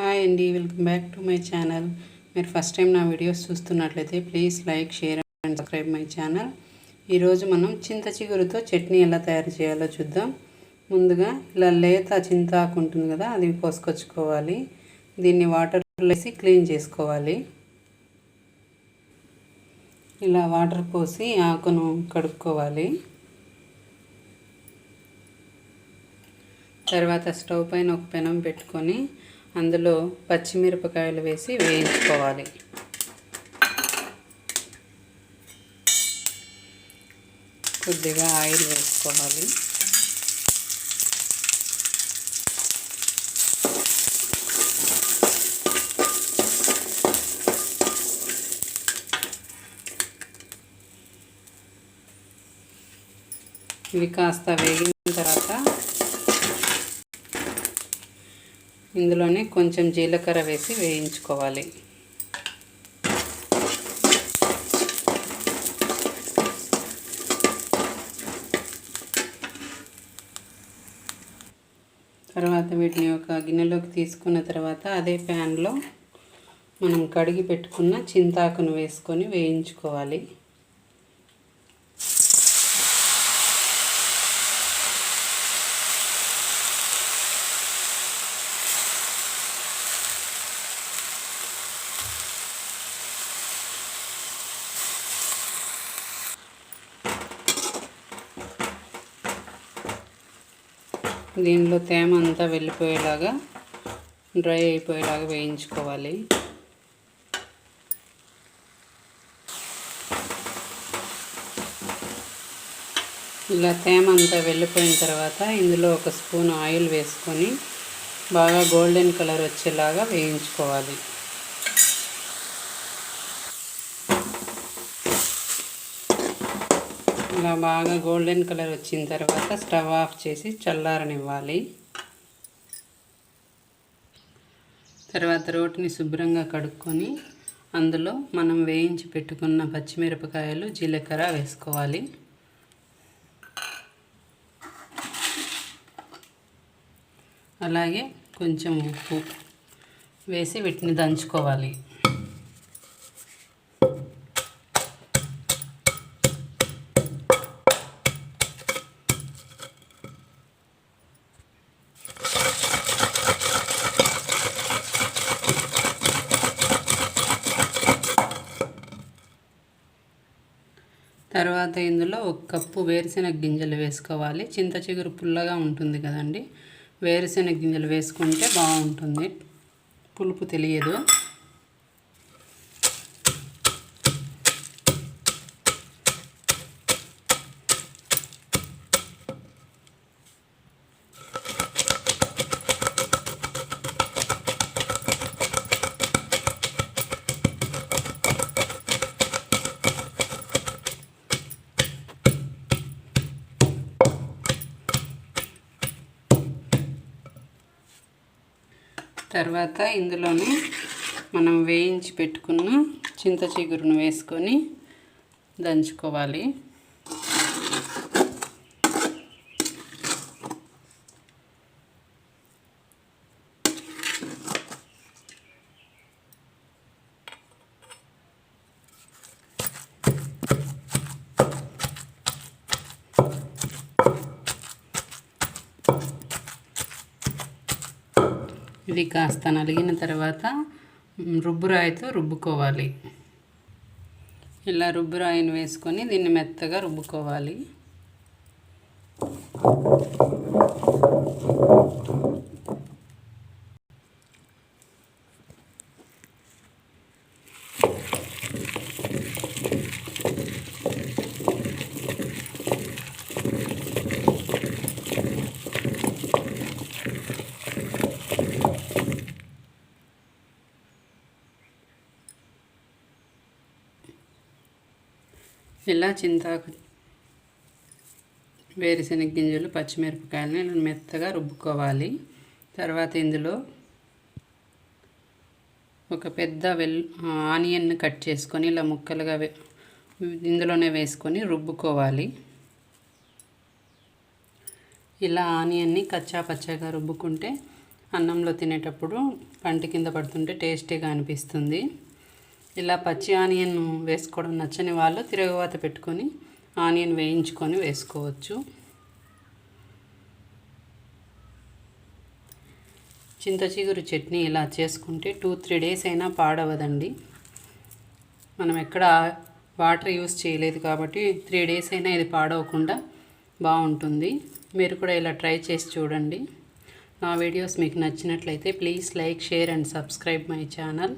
Hi అండి welcome back to my channel మీరు first time నా వీడియోస్ చూస్తున్నట్లయితే please like share and subscribe my channel ఈరోజు మనం చింత చిగురుతో చట్నీ ఎలా తయారు చేయాలో చూద్దాం. ముందుగా ఇలా లేత చింతాకు ఉంటుంది కదా అది కోసుకొచ్చుకోవాలి. దీన్ని వాటర్లో వేసి క్లీన్ చేసుకోవాలి. ఇలా వాటర్ పోసి ఆకును కడుక్కోవాలి. తర్వాత స్టవ్ పైన ఒక పెనం పెట్టుకొని అందులో పచ్చిమిరపకాయలు వేసి వేయించుకోవాలి. కొద్దిగా ఆయిల్ వేసుకోవాలి. ఇవి కాస్త వేగిన తర్వాత ఇందులోనే కొంచెం జీలకర్ర వేసి వేయించుకోవాలి. తర్వాత వీటిని ఒక గిన్నెలోకి తీసుకున్న తర్వాత అదే ప్యాన్లో మనం కడిగి పెట్టుకున్న చింతాకును వేసుకొని వేయించుకోవాలి. దీనిలో తేమ అంతా వెళ్ళిపోయేలాగా డ్రై అయిపోయేలాగా వేయించుకోవాలి. ఇలా తేమ అంతా వెళ్ళిపోయిన తర్వాత ఇందులో ఒక స్పూన్ ఆయిల్ వేసుకొని బాగా గోల్డెన్ కలర్ వచ్చేలాగా వేయించుకోవాలి. ఇలా బాగా గోల్డెన్ కలర్ వచ్చిన తర్వాత స్టవ్ ఆఫ్ చేసి చల్లారనివ్వాలి. తర్వాత రోటిని శుభ్రంగా కడుక్కొని అందులో మనం వేయించి పెట్టుకున్న పచ్చిమిరపకాయలు జీలకర్ర వేసుకోవాలి. అలాగే కొంచెం ఉప్పు వేసి వీటిని దంచుకోవాలి. తర్వాత ఇందులో ఒక కప్పు వేరుశెనగ గింజలు వేసుకోవాలి. చింత చిగురు పుల్లగా ఉంటుంది కదండి. వేరుశెనగ గింజలు వేసుకుంటే బాగుంటుంది. పులుపు తెలియదు. తర్వాత ఇందులోనే మనం వేయించి పెట్టుకున్న చింత చిగురును వేసుకొని దంచుకోవాలి. ఇది కాస్త నలిగిన తర్వాత రుబ్బురాయితో రుబ్బుకోవాలి. ఇలా రుబ్బురాయిని వేసుకొని దీన్ని మెత్తగా రుబ్బుకోవాలి. ఇలా చింతాకు వేరుశెనగ గింజలు పచ్చిమిరపకాయలని ఇలా మెత్తగా రుబ్బుకోవాలి. తర్వాత ఇందులో ఒక పెద్ద వెల్ ఆనియన్ను కట్ చేసుకొని ఇలా ముక్కలుగా ఇందులోనే వేసుకొని రుబ్బుకోవాలి. ఇలా ఆనియన్ని కచ్చా పచ్చగా రుబ్బుకుంటే అన్నంలో తినేటప్పుడు పంట కింద పడుతుంటే టేస్టీగా అనిపిస్తుంది. ఇలా పచ్చి ఆనియన్ వేసుకోవడం నచ్చని వాళ్ళు తిరగవాత పెట్టుకొని ఆనియన్ వేయించుకొని వేసుకోవచ్చు. చింత చిగురు చట్నీ ఇలా చేసుకుంటే టూ త్రీ డేస్ అయినా పాడవదండి. మనం ఎక్కడ వాటర్ యూస్ చేయలేదు కాబట్టి త్రీ డేస్ అయినా ఇది పాడవకుండా బాగుంటుంది. మీరు కూడా ఇలా ట్రై చేసి చూడండి. నా వీడియోస్ మీకు నచ్చినట్లయితే please like share and subscribe my channel.